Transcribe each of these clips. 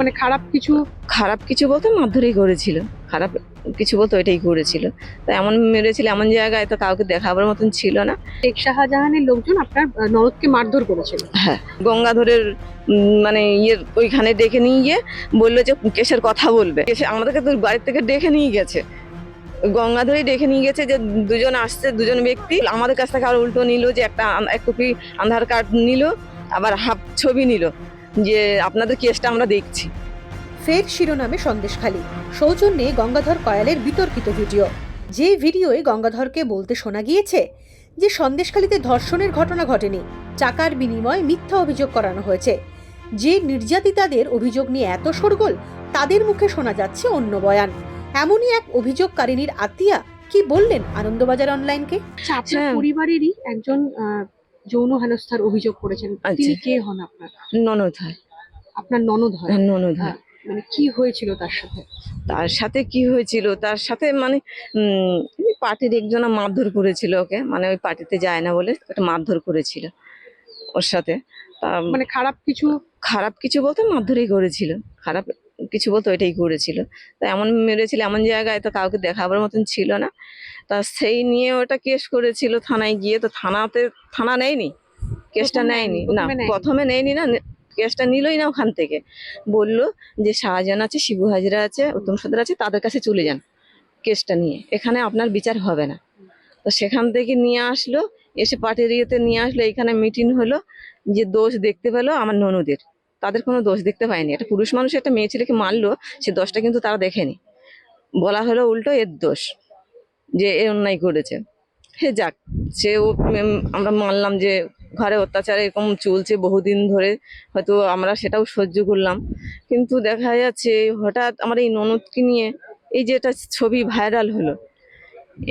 মানে খারাপ কিছু? খারাপ কিছু বলতে মারধরই করেছিল। খারাপ কিছু বলতে ওইটাই করেছিল। তো এমন মেরেছিল এমন জায়গায় তো কাউকে দেখাবার মতন ছিল না। শেখ শাহজাহানের লোকজন আপনার নরদকে মারধর করেছিল। হ্যাঁ গঙ্গাধরের মানে ইয়ের ওইখানে ডেকে নিয়ে গিয়ে বলল যে কেসের কথা বলবে। কেসে আমাদেরকে তো বাড়ির থেকে ডেকে নিয়ে গেছে। গঙ্গাধরই ডেকে নিয়ে গেছে যে দুজন আসছে দুজন ব্যক্তি। আমাদের কাছ থেকে আর উল্টো নিল যে একটা এক কপি আধার কার্ড নিল আবার হাফ ছবি নিল। যে আপনাদের কেসটা আমরা দেখছি। ফের শিরোনামে সন্দেশখালী সৌজন্যে গঙ্গাধর কয়ালের বিতর্কিত ভিডিও। যে ভিডিওয়ে গঙ্গাধরকে বলতে শোনা গিয়েছে যে সন্দেশখালীতে ধর্ষণের ঘটনা ঘটেনি টাকার বিনিময়ে মিথ্যা অভিযোগ করানো হয়েছে। যে নির্যাতিতাদের অভিযোগ নিয়ে এত শোরগোল তাদের মুখে শোনা যাচ্ছে অন্য বয়ান। এমনই এক অভিযোগকারিনীর আত্মীয়া কি বললেন আনন্দবাজার অনলাইনকে? আচ্ছা হ্যাঁ। পরিবারেরই একজন যৌন হেনস্থার অভিযোগ করেছেন। তিনি আচ্ছা। কে হন আপনার? ননদ হয়। আপনার ননদ হয়? হ্যাঁ, ননদ হয়। হ্যাঁ। মানে কি হয়েছিল তার সাথে? তার সাথে কি হয়েছিল? তার সাথে মানে পার্টির একজন মারধর করেছিল ওকে। মানে ওই পার্টিতে যায় না বলে একটা মারধর করেছিল ওর সাথে। মানে খারাপ কিছু? খারাপ কিছু বলতে মারধরই করেছিল। খারাপ কিছু বলতো ওইটাই করেছিল তা এমন মেরেছিল এমন জায়গায় তো কাউকে দেখাবার মতন ছিল না। তা সেই নিয়ে ওটা কেস করেছিল থানায় গিয়ে। তো থানাতে থানা নেয়নি? কেসটা নেয়নি? নেয়নি, না প্রথমে নেয়নি। না কেসটা নিলই না ওখান থেকে। বলল যে শাহজাহান আছে শিবু হাজরা আছে উত্তম সদর আছে তাদের কাছে চলে যান কেসটা নিয়ে। এখানে আপনার বিচার হবে না। তো সেখান থেকে নিয়ে আসলো এসে পার্টির ইয়েতে নিয়ে আসলো এখানে মিটিং হলো যে দোষ দেখতে পেল আমার ননদের। তাদের কোনো দোষ দেখতে পায়নি একটা পুরুষ মানুষ একটা মেয়ে ছেলেকে মারলো, সে দোষটা কিন্তু তারা দেখেনি। বলা হলো উল্টো এর দোষ যে এ অন্যায় করেছে। হে যাক, সে আমরা মানলাম যে ঘরে অত্যাচার এরকম চলছে, বহুদিন ধরে হয়তো আমরা সেটাও সহ্য করলাম। কিন্তু দেখা যাচ্ছে হঠাৎ আমার এই ননদকে নিয়ে এই যে একটা ছবি ভাইরাল হলো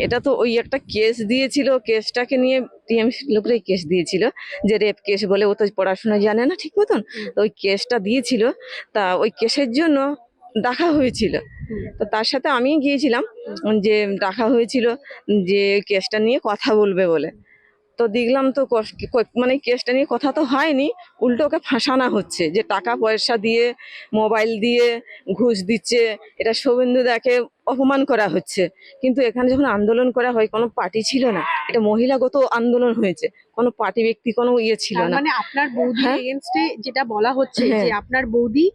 এটা তো ওই একটা কেস দিয়েছিল। কেসটাকে নিয়ে টিএমসি লোকরাই কেস দিয়েছিল যে রেপ কেস বলে। ও তো পড়াশোনা জানে না ঠিক মতন। তো ওই কেসটা দিয়েছিল। তা ওই কেসের জন্য ডাকা হয়েছিল। তো তার সাথে আমি গিয়েছিলাম যে ডাকা হয়েছিল যে কেসটা নিয়ে কথা বলবে বলে। তো দেখলাম তো মানে কেসটা নিয়ে কথা তো হয়নি। উল্টো ওকে ফাঁসানো হচ্ছে যে টাকা পয়সা দিয়ে মোবাইল দিয়ে, ঘুষ দিচ্ছে। এটা শুভেন্দু দাকে অপমান করা হচ্ছে। কিন্তু এখানে যখন আন্দোলন করা হয় কোনো পার্টি ছিল না। এটা মহিলাগত আন্দোলন হয়েছে। কোনো পার্টি ব্যক্তি কোনো ইয়ে ছিল না। মানে আপনার বৌদি হ্যাঁ। এগেনস্টে যেটা বলা হচ্ছে হ্যাঁ। যে আপনার বৌদি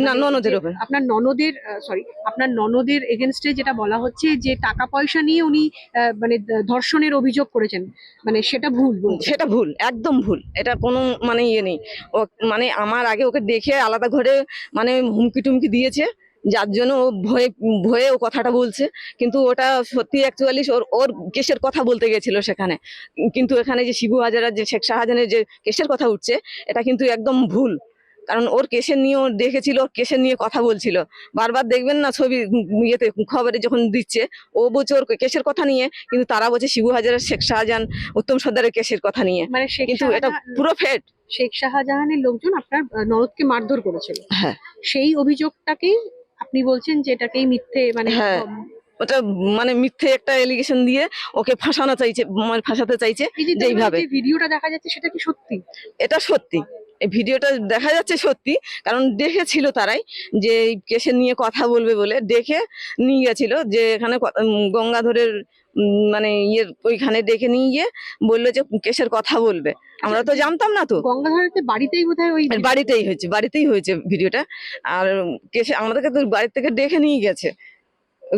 মানে ননদের আপনার ননদের সরি আপনার ননদের এগেনস্টে যেটা বলা হচ্ছে যে টাকা পয়সা নিয়ে উনি মানে ধর্ষণের অভিযোগ করেছেন। মানে সেটা ভুল সেটা ভুল একদম ভুল। এটা কোনো মানে ইয়ে নেই। ও মানে আমার আগে ওকে দেখে আলাদা ঘরে মানে হুমকি টুমকি দিয়েছে। যার জন্য ও ভয়ে ভয়ে ও কথাটা বলছে। কিন্তু ওটা সত্যি অ্যাকচুয়ালি ওর ওর কেসের কথা বলতে গেছিল সেখানে। কিন্তু এখানে যে শিবু হাজারা যে শেখ শাহজাহানের যে কেসের কথা উঠছে এটা কিন্তু একদম ভুল। কারণ ওর কেসের নিয়ে ও দেখেছিল ওর কেসের নিয়ে কথা বলছিল। বারবার দেখবেন না ছবি ইয়েতে খবরে যখন দিচ্ছে ও বলছে ওর কেসের কথা নিয়ে কিন্তু তারা বলছে শিবু হাজারা শেখ শাহজাহান উত্তম সর্দারের কেসের কথা নিয়ে। মানে কিন্তু এটা পুরো ফেট শেখ শাহজাহানের লোকজন আপনার আহ, ননদকে মারধর করেছিল। হ্যাঁ। সেই অভিযোগটাকেই আপনি বলছেন যে এটাকেই মিথ্যে মানে হ্যাঁ। ওটা মানে মিথ্যে একটা এলিগেশন দিয়ে ওকে ফাঁসানো চাইছে মানে ফাঁসাতে চাইছে যেইভাবে। ভিডিওটা দেখা যাচ্ছে সেটা কি সত্যি এটা সত্যি এই ভিডিওটা দেখা যাচ্ছে সত্যি কারণ দেখেছিল তারাই যে এই কেসের নিয়ে কথা বলবে বলে দেখে নিয়ে গেছিল যে এখানে গঙ্গাধরের মানে ইয়ের ওইখানে ডেকে নিয়ে গিয়ে বলল যে কেসের কথা বলবে। আমরা তো জানতাম না তো। গঙ্গাধরের বাড়িতেই বোধহয় ওই বাড়িতেই হয়েছে বাড়িতেই হয়েছে ভিডিওটা। আর কেসে আমাদেরকে তো বাড়ি থেকে ডেকে নিয়ে গেছে।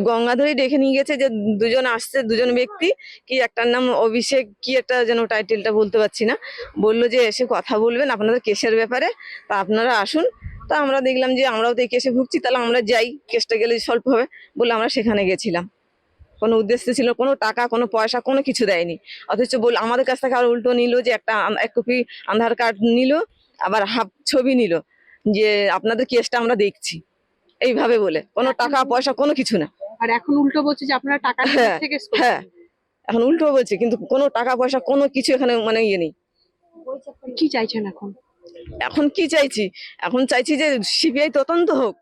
গঙ্গাধরই ডেকে নিয়ে গেছে যে দুজন আসছে দুজন ব্যক্তি। কি একটার নাম অভিষেক কি একটা যেন টাইটেলটা বলতে পারছি না। বলল যে এসে কথা বলবেন আপনাদের কেসের ব্যাপারে তা আপনারা আসুন। তা আমরা দেখলাম যে আমরাও তো এই কেসে ভুগছি তাহলে আমরা যাই কেসটা গেলে স্বল্প হবে বলে আমরা সেখানে গেছিলাম। কোনো উদ্দেশ্য ছিল কোনো টাকা কোনো পয়সা কোনো কিছু দেয়নি। অথচ বল আমাদের কাছ থেকে আর উল্টো নিল যে একটা এক কপি আধার কার্ড নিল আবার হাফ ছবি নিল যে আপনাদের কেসটা আমরা দেখছি। এইভাবে বলে কোনো টাকা পয়সা কোনো কিছু না। আর এখন উল্টো বলছে যে আপনারা টাকা হ্যাঁ, থেকে হ্যাঁ। এখন উল্টো বলছে কিন্তু কোনো টাকা পয়সা কোনো কিছু এখানে মানে ইয়ে নেই। কি চাইছেন এখন? এখন কি চাইছি? এখন চাইছি যে সিবিআই তদন্ত হোক